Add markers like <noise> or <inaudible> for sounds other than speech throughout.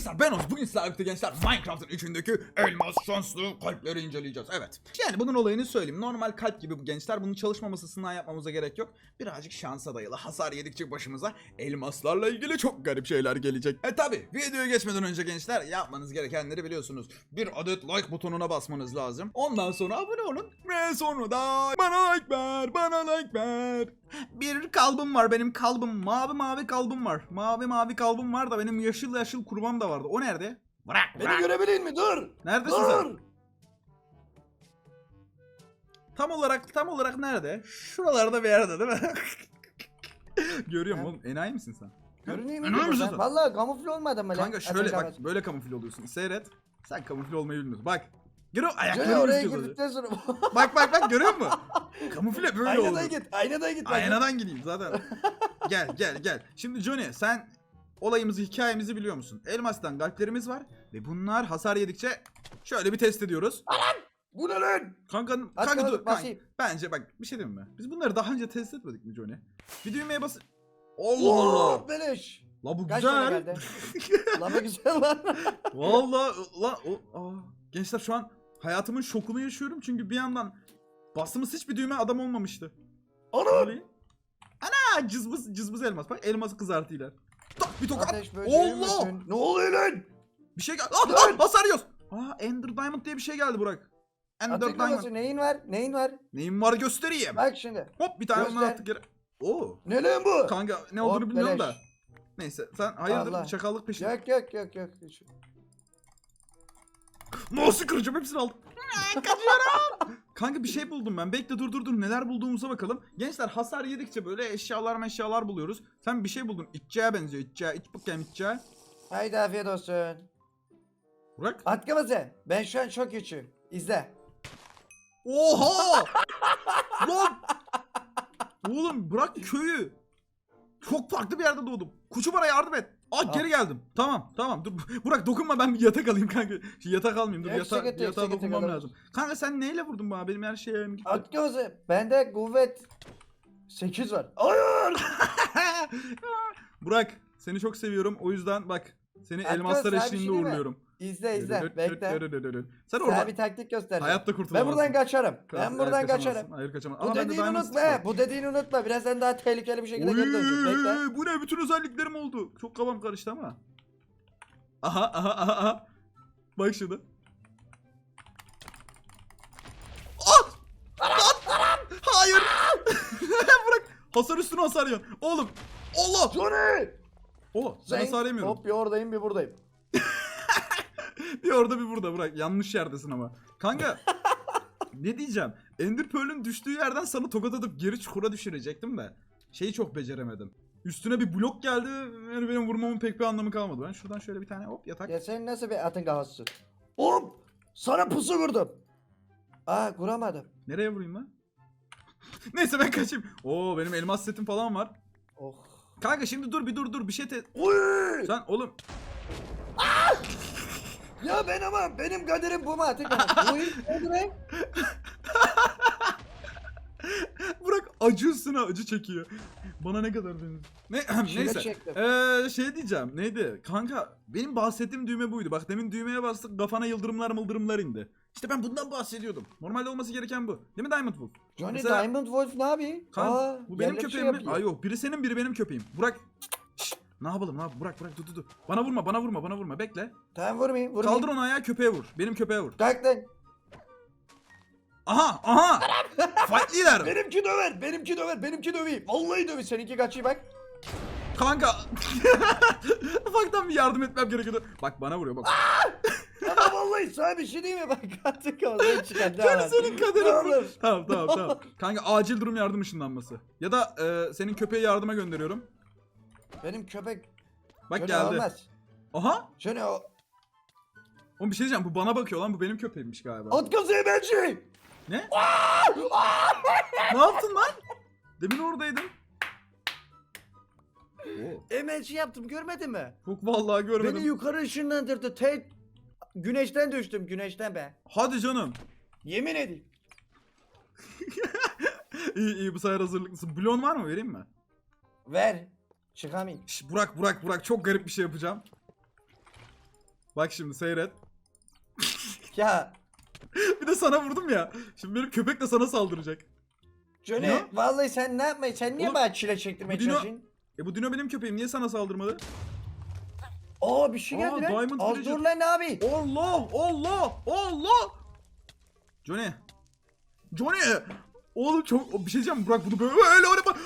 gençler ben Oz. Bugün sizlerle birlikte gençler Minecraft'ın içindeki elmas şanslı kalpleri inceleyeceğiz. Evet. Yani bunun olayını söyleyeyim. Normal kalp gibi bu gençler. Bunun çalışma masasından yapmamıza gerek yok. Birazcık şansa dayalı. Hasar yedikçe başımıza elmaslarla ilgili çok garip şeyler gelecek. E tabi videoya geçmeden önce gençler yapmanız gerekenleri biliyorsunuz. Bir adet like butonuna basmanız lazım. Ondan sonra abone olun. Ve sonra da bana like ver, bana like ver. Bir kalbim var benim kalbim. Mavi mavi kalbim var. Mavi mavi kalbim var da benim yeşil yeşil kurban da vardı. O nerede? Bırak Beni bırak. görebilin mi? Dur. Neredesin sen? Dur. Tam olarak tam olarak nerede? Şuralarda bir yerde değil mi? <laughs> Görüyorum oğlum. Enayi misin sen? Görüneyim mi? misin Ben? sen? Vallahi kamufle olmadım lan? Kanka şöyle bak böyle kamufle oluyorsun. Seyret. Sen kamufle olmayı bilmiyorsun. Bak. Gör o Şöyle ayaklarını oraya girdikten sonra. <laughs> Bak bak bak görüyor musun? <laughs> Kamufle böyle oldu. Aynadan git. Aynadan git. Aynadan gideyim zaten. gel gel gel. Şimdi Johnny sen olayımızı hikayemizi biliyor musun? Elmastan kalplerimiz var ve bunlar hasar yedikçe şöyle bir test ediyoruz. Bu ne lan? Kanka Aç kanka dur kanka. Bence bak bir şey diyeyim mi? Biz bunları daha önce test etmedik mi Johnny? Bir düğmeye bas. Allah Allah. Beleş. La bu Kaç güzel. Lan <laughs> bu güzel lan. <laughs> Vallahi la o aa. gençler şu an hayatımın şokunu yaşıyorum çünkü bir yandan bastığımız hiçbir düğme adam olmamıştı. Ana. Ana cızbız cızbız elmas bak elması kızartıyla. Bir tokat. Ateş böceği Allah! misin? Ne oluyor lan? Bir şey geldi. Ah, ah hasar yiyoruz. Aa Ender Diamond diye bir şey geldi Burak. Ender Atık Diamond. kafası neyin var? Neyin var? Neyim var göstereyim. Bak şimdi. Hop bir tane ondan Göster. attık yere. Oo. Ne lan bu? Kanka ne olduğunu Hop, bilmiyorum beleş. da. Neyse sen hayırdır Allah. çakallık peşinde. Yok yok yok yok. Nasıl kıracağım hepsini aldım. Kaçıyorum. <laughs> Kanka bir şey buldum ben. Bekle dur dur dur neler bulduğumuza bakalım. Gençler hasar yedikçe böyle eşyalar meşyalar buluyoruz. Sen bir şey buldun. İtçeye benziyor. İtçeye. İç bakayım iççeye. Haydi afiyet olsun. Burak. At kafası. Ben şu an çok güçlüyüm. İzle. Oha! Lan! Oğlum bırak köyü. Çok farklı bir yerde doğdum. Kuçu bana yardım et. Aa Al. geri geldim. Tamam tamam dur. <laughs> Burak dokunma ben bir yatak alayım kanka. Şu yatak almayayım dur yata, yatağa sıkıntı dokunmam lazım. Kanka sen neyle vurdun bana? Benim her şeyim gitti. At kafası. Bende kuvvet 8 var. Hayır. <laughs> Burak seni çok seviyorum. O yüzden bak seni Arkadaş, elmaslar şey eşliğinde mi? uğurluyorum. İzle izle. Bekle. Sen Sana orada bir taktik göstereceğim. hayatta Ben kurtulamazsın. buradan kaçarım. Hayır, Ben buradan kaçamazsın. kaçarım. Hayır kaçamazsın. Bu Ama bende dediğini diamond unutma. stick he, var. Bu dediğini unutma. Birazdan daha tehlikeli bir şekilde geri döneceğim. Bekle. Oy, bu ne? Bütün özelliklerim oldu. Çok kafam karıştı ama. Aha aha aha aha. Bak şurada. Ah! Lan! Hayır. <laughs> Bırak. Hasar üstüne hasar yiyorsun. Oğlum. Allah. Johnny! O. Ben hasar yemiyorum. Hop bir oradayım bir buradayım. Bir orada bir burada bırak. Yanlış yerdesin ama. Kanka. <laughs> ne diyeceğim? Ender Pearl'ün düştüğü yerden sana tokat atıp geri çukura düşürecektim de. Şeyi çok beceremedim. Üstüne bir blok geldi. Yani benim vurmamın pek bir anlamı kalmadı. Ben şuradan şöyle bir tane hop yatak. Ya sen nasıl bir atın kafası? Hop! Sana pusu vurdum. Aa kuramadım. Nereye vurayım lan? <laughs> Neyse ben kaçayım. Oo benim elmas setim falan var. Oh. Kanka şimdi dur bir dur dur bir şey te... Uy! Sen oğlum Ya ben ama benim kaderim bu mu? Uy! <laughs> Ne be? bırak acı üstüne acı çekiyor. Bana ne kadar benim. Ne <clears throat> Şile neyse. çektim. Ee, şey diyeceğim. Neydi? Kanka benim bahsettiğim düğme buydu. Bak demin düğmeye bastık kafana yıldırımlar mıldırımlar indi. İşte ben bundan bahsediyordum. Normalde olması gereken bu. Değil mi Diamond Wolf? Johnny Mesela- Diamond Wolf ne yapıyor? Kan, Aa, bu benim yerle bir şey köpeğim mi? yapıyor. Ay yok biri senin biri benim köpeğim. Burak. Ne yapalım ne yapalım? Burak Burak dur dur dur. Bana vurma bana vurma bana vurma bekle. Tamam vurmayayım vurmayayım. Kaldır onu ayağa köpeğe vur. Benim köpeğe vur. Kalk lan. Aha aha. Fight leader. Benimki döver, benimki döver, benimki döveyim. Vallahi döveyim. Seninki kaçıyor bak. Kanka. <laughs> Ufaktan bir yardım etmem gerekiyordu. Bak bana vuruyor bak. Ama vallahi sana bir şey diyeyim mi? Bak atın kafasını çıkar. Yani senin kaderin bu. Tamam tamam tamam. Kanka acil durum yardım ışınlanması. Ya da e, senin köpeği yardıma gönderiyorum. Benim köpek Bak Johnny geldi. olmaz. Aha. Johnny o... Oğlum bir şey diyeceğim bu bana bakıyor lan bu benim köpeğimmiş galiba. At kafasını bence. Ne? ne yaptın lan? Demin oradaydın. Oo, Emelci yaptım görmedin mi? çok vallahi görmedim. Beni yukarı ışınlandırdı. Te güneşten düştüm güneşten be. Hadi canım. Yemin edeyim. <laughs> İyi iyi bu sefer hazırlıklısın. Blon var mı vereyim mi? Ver. Çıkamayayım. Şş, Burak Burak Burak çok garip bir şey yapacağım. Bak şimdi seyret. <laughs> Ya bir de sana vurdum ya. Şimdi benim köpek de sana saldıracak. Johnny Ne? vallahi sen ne yapmayı sen niye Oğlum, bana çile çektirmeye bu dino- çalışıyorsun? E bu Dino benim köpeğim. Niye sana saldırmadı? Aa bir şey Aa, geldi lan. Diamond Az Villager. dur lan abi. Allah! Allah! Allah! Johnny. Johnny! Oğlum çok bir şey diyeceğim. Bırak bunu böyle öyle oynama.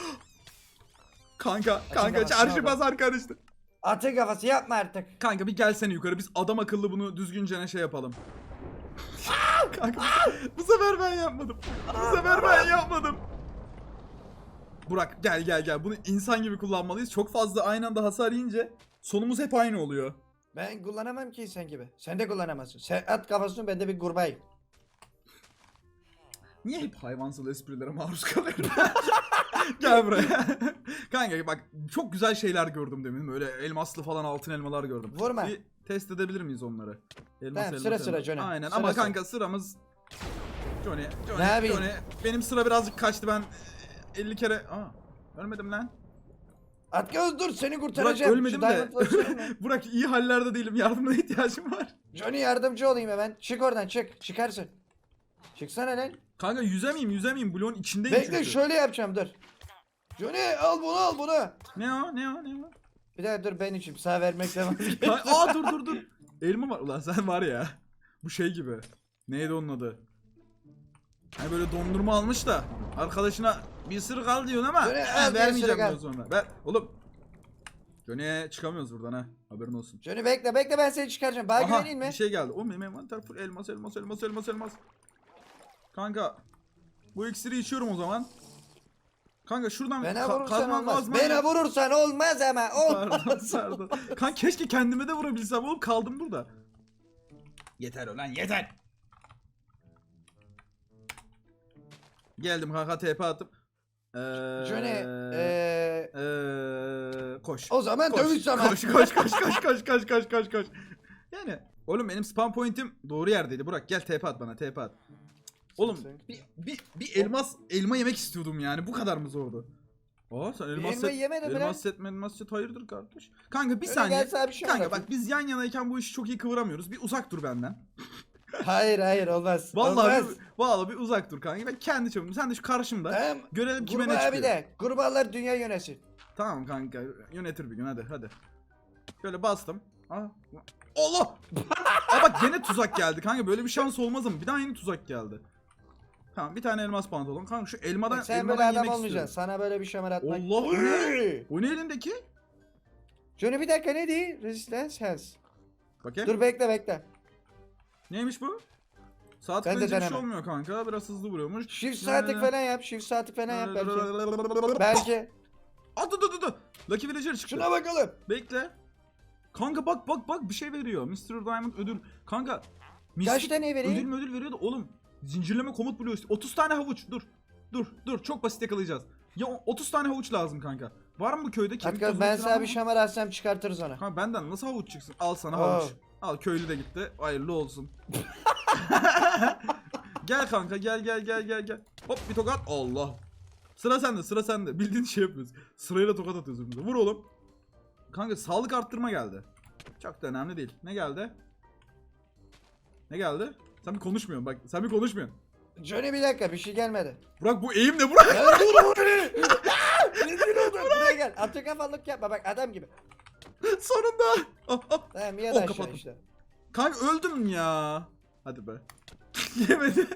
Kanka, kanka çarşı bak. pazar karıştı. Atı kafası yapma artık. Kanka bir gelsene yukarı. Biz adam akıllı bunu düzgünce ne şey yapalım. <laughs> Kanka bu, bu sefer ben yapmadım. Bu sefer ben yapmadım. Burak gel gel gel. Bunu insan gibi kullanmalıyız. Çok fazla aynı anda hasar yiyince sonumuz hep aynı oluyor. Ben kullanamam ki sen gibi. Sen de kullanamazsın. Sen at kafasını ben de bir kurbayım. Niye hep hayvansal esprilere maruz kalıyorum? <laughs> Gel buraya. <laughs> Kanka bak çok güzel şeyler gördüm demin. Böyle elmaslı falan altın elmalar gördüm. Vurma. Bir test edebilir miyiz onları? Elmas, Tamam, sıra sıra Johnny. Aynen Sıra ama sıra. kanka sıramız... Johnny, Johnny, Ne yapayım? Johnny. Benim sıra birazcık kaçtı ben 50 kere... Aa, ölmedim lan. At göz dur seni Burak kurtaracağım. ölmedim Şu de. diamondları <laughs> söyleme. Burak iyi hallerde değilim. Yardımına ihtiyacım var. Johnny yardımcı olayım hemen. Çık oradan çık. Çıkarsın. Çıksana lan. Kanka yüzemeyeyim yüzemeyeyim. Bloğun içindeyim Bekle çünkü. şöyle yapacağım dur. Johnny al bunu al bunu. Ne o ne o ne o? Bir daha dur ben içeyim. Sağ vermekle <laughs> var. Ka- Aa dur dur dur. Elma var. Ulan sen var ya. Bu şey gibi. Neydi onun adı? Hani böyle dondurma almış da arkadaşına bir ısırık al diyorsun ama Böyle "Ha, al, bir vermeyeceğim ısırık diyor sonra. Ver oğlum. Johnny'e çıkamıyoruz buradan ha. Haberin olsun. Johnny bekle bekle ben seni çıkaracağım. Bana Aha güveneyim mi? bir şey geldi. O benim envanter full elmas elmas elmas elmas elmas. Kanka bu iksiri içiyorum o zaman. Kanka şuradan Bana ka- vurursan kazma olmaz. kazma- Bana vurursan olmaz ama. <laughs> Pardon Olmaz. pardon. Kan keşke kendime de vurabilsem oğlum kaldım burada. Yeter ulan yeter. Geldim kanka TP atıp. Ee, Johnny eee ee, koş. o zaman Koş, dövüş zamanı. Koş koş koş koş koş koş koş koş koş. Yani oğlum benim spam point'im doğru yerdeydi. Burak gel TP at bana TP at. Oğlum bir, bir, bir elmas elma yemek istiyordum yani bu kadar mı zordu? Aa sen elmas set, mi lan? elmas set, elmas set hayırdır kardeş? Kanka bir Öyle saniye. gelse abi şey Kanka bak biz yan yanayken bu işi çok iyi kıvıramıyoruz. Bir uzak dur benden. Hayır hayır olmaz. Vallahi olmaz. bir, vallahi bir uzak dur kanka. Ben kendi çabuk. Sen de şu karşımda. Tamam. Görelim kime ne Kurbağa çıkıyor. bir de. Kurbağalar dünya yönetsin. Tamam kanka yönetir bir gün hadi hadi. Şöyle bastım. Aa. Allah! <laughs> Aa bak gene tuzak geldi kanka böyle bir şans olmaz ama bir daha yeni tuzak geldi. Tamam bir tane elmas pantolon. Kanka şu elmadan sen elmadan böyle adam yemek olmayacaksın. istiyorum. Sana böyle bir şamar atmak. Allah ne? O ne elindeki? Johnny bir dakika ne değil? Resistance has. Bakayım. Dur bekle bekle. Neymiş bu? Saat Ben de kılıcı bir şey olmuyor kanka. Biraz hızlı vuruyormuş. Shift saatlik falan yap. Shift saatlik falan yap belki. <laughs> Belki. Dur dur dur, dur. Lucky Villager çıktı. Şuna bakalım. Bekle. Kanka bak bak bak bir şey veriyor. Mr. Diamond ödül. Kanka. Kaç tane Ödül vereyim? mü ödül veriyor da oğlum. Zincirleme komut buluyor. 30 tane havuç. Dur. Dur dur çok basit yakalayacağız. Ya o- 30 tane havuç lazım kanka. Var mı bu köyde? Kemik Hatta ben sana bir şamar atsam çıkartırız onu. Kanka benden nasıl havuç çıksın? Al sana Oo. havuç. Al köylü de gitti. Hayırlı olsun. <laughs> gel kanka gel gel gel gel gel. Hop bir tokat. Allah. Sıra sende sıra sende. Bildiğin şey yapıyoruz. Sırayla tokat atıyoruz bize. Vur oğlum. Kanka sağlık arttırma geldi. Çok da önemli değil. Ne geldi? Ne geldi? Sen bir konuşmuyorsun bak. Sen bir konuşmuyorsun. Johnny bir dakika bir şey gelmedi. Burak bu eğim ne Burak? Ya dur Johnny. <laughs> Rezil oldum. Buraya gel. Atı kafalık yapma bak adam gibi. Sonunda. Ah, ah. Tamam ya Oh, aşağı kapattım. işte. Kanka öldüm ya. Hadi be. <laughs> Yemedi.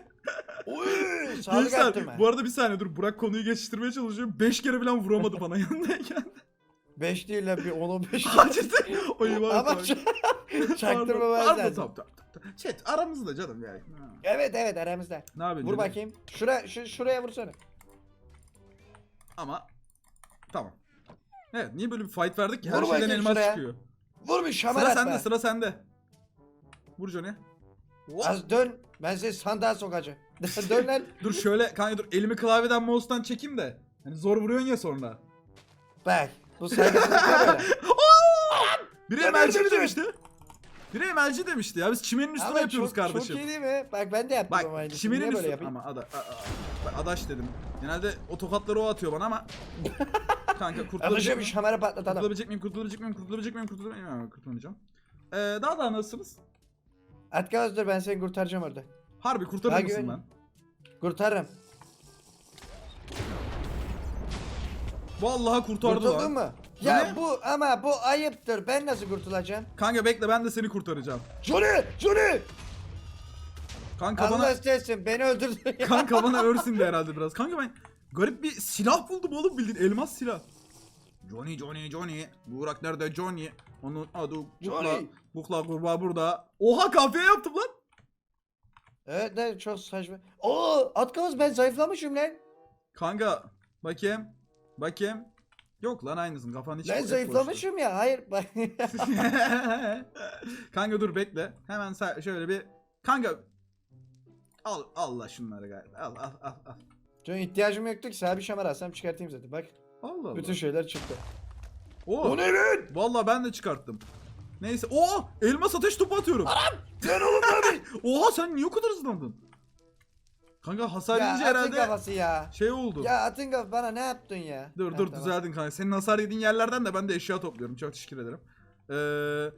Oy, <laughs> sağlık Gençler arttırma. bu arada bir saniye dur Burak konuyu geçiştirmeye çalışıyor. 5 kere falan vuramadı bana yanındayken. 5 değil lan bir 10-15 Hacısı. Oy var. Ama Pardon, lazım. Tamam tamam tamam. Chat aramızda canım yani. Evet evet aramızda. Ne yapıyorsun? Vur canım? bakayım. Şura, şu, şuraya vursana. Ama tamam. Evet niye böyle bir fight verdik ki? Her Vur şeyden bakayım elmas şuraya. çıkıyor. Vur bir şamar Sıra at sende be. sıra sende. Vur Johnny. Az dön. Ben seni sandığa sokacağım. <laughs> dön lan. <laughs> Dur şöyle kanka dur elimi klavyeden mouse'tan çekeyim de. Hani zor vuruyorsun ya sonra. Bak. Bu saygısızlık böyle? <laughs> Biri Ya emelci nerede demişti. Biri emelci demişti ya. Biz çimenin üstüne Ama yapıyoruz çok, kardeşim. Çok iyi değil mi? Bak ben de yaptım ama Bak aynısını. çimenin Niye böyle üstü yapayım? ama ada, a- a- bak, adaş dedim. Genelde o tokatları o atıyor bana ama <laughs> kanka kurtulabilecek bir miyim? şamara patlatalım. Kurtulabilecek miyim? Kurtulabilecek miyim? Kurtulabilecek miyim? Kurtulabilecek miyim? Kurtulamayacağım. Ee, daha da nasılsınız? Atkaz dur ben seni kurtaracağım orada. Harbi kurtarır Daha mısın güven- lan? Kurtarırım. Vallahi kurtardı Kurtuldun lan. mu? Ya ne? bu ama bu ayıptır. Ben nasıl kurtulacağım? Kanka bekle ben de seni kurtaracağım. Johnny! Johnny! Kanka Allah bana istesin beni öldürdün ya. kanka bana <laughs> örsün de herhalde biraz. Kanka ben garip bir silah buldum oğlum bildiğin elmas silah. Johnny Johnny Johnny. Burak nerede Johnny? Onun adı Bukla. Johnny. Bukla kurbağa burada. Oha kafiye yaptım lan. Evet de çok saçma. Oo Atkaz ben zayıflamışım lan. Kanka bakayım. Bakayım. Yok lan aynısın kafanın içi Ben zayıflamışım ya. Hayır. <laughs> Kanka dur bekle. Hemen şöyle bir Kanka Al Allah şunları galiba. Al al al al. Johnny ihtiyacım yoktu ki sana bir şamar alsam çıkartayım zaten bak. Allah Allah. Bütün şeyler çıktı. Oo. O ne lan? Vallahi ben de çıkarttım. Neyse. Oo! Elmas ateş topu atıyorum. Sen oğlum <laughs> abi. Oha sen niye o kadar hızlandın? Kanka hasar ya yiyince atın herhalde kafası ya. şey oldu. Ya atın kafası bana ne yaptın ya? dur dur düzeldin kanka. Senin hasar yediğin yerlerden de ben de eşya topluyorum. Çok teşekkür ederim. Ee,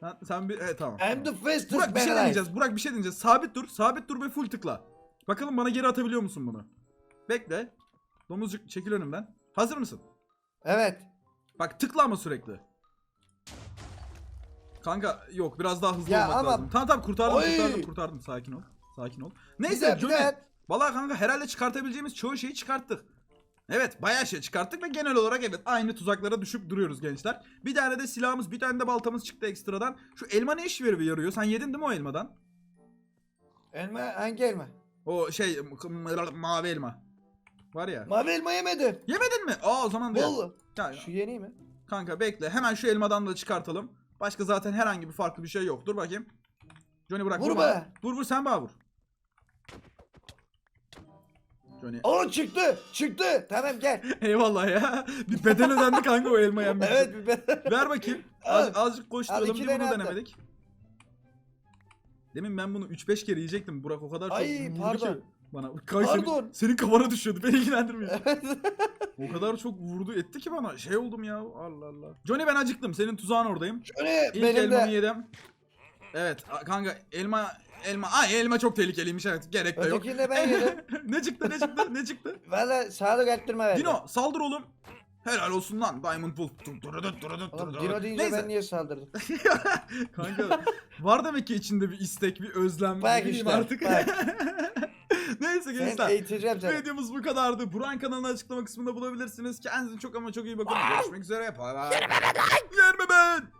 sen, sen bir... Evet tamam. I'm the fastest Burak bir şey man alive. deneyeceğiz. Burak bir şey deneyeceğiz. Sabit dur. Sabit dur ve full tıkla. Bakalım bana geri atabiliyor musun bunu? Bekle. Domuzcuk çekil önümden. Hazır mısın? Evet. Bak tıkla ama sürekli. Kanka yok biraz daha hızlı Ya olmak ama- lazım. Tamam tamam kurtardım Oy! kurtardım kurtardım sakin ol. Sakin ol. Neyse de- bir Johnny. de- Valla kanka herhalde çıkartabileceğimiz çoğu şeyi çıkarttık. Evet bayağı şey çıkarttık ve genel olarak evet aynı tuzaklara düşüp duruyoruz gençler. Bir tane de silahımız bir tane de baltamız çıktı ekstradan. Şu elma ne iş veriyor yarıyor? Sen yedin değil mi o elmadan? Elma hangi elma? O şey m- mavi elma. Var ya. Mavi elma yemedim. Yemedin mi? Aa o zaman. Vallahi. Ya, Şu yeni mi? Kanka bekle. Hemen şu elmadan da çıkartalım. Başka zaten herhangi bir farklı bir şey yok. Dur bakayım. Johnny bırak. Vur vur bana. be. Vur vur sen bana vur. Johnny. Oo çıktı. Çıktı. Tamam gel. <laughs> Eyvallah ya. Bir bedel ödendi kanka o elma yenmek evet bir ben. Ver bakayım. Az, azıcık Al, koşturalım. Bir bunu attım. denemedik. Demin ben bunu 3-5 kere yiyecektim. Burak o kadar çok Ay, vurdu pardon. ki bana. Kanka senin- Pardon. Senin, kafana düşüyordu. Beni ilgilendirmiyor. o kadar çok vurdu etti ki bana. Şey oldum ya. Allah Allah. Johnny ben acıktım. Senin tuzağın oradayım. Johnny İlk benim elmamı de. yedim. Evet kanka elma elma ay elma çok tehlikeliymiş evet gerek de yok. Ötekini de ben yedim. <laughs> ne çıktı ne çıktı ne çıktı? <laughs> Valla sağlık arttırma verdi. Dino saldır oğlum. Helal olsun lan Diamond Wolf. Oğlum Dino deyince Neyse. ben niye saldırdım? <laughs> kanka var demek ki içinde bir istek bir özlem. Bak bileyim işte, artık. bak. Neyse gençler. Videomuz bu kadardı. Buran kanalını açıklama kısmında bulabilirsiniz. Kendinize çok ama çok iyi bakın. Görüşmek üzere. Bye bye. Yerme ben.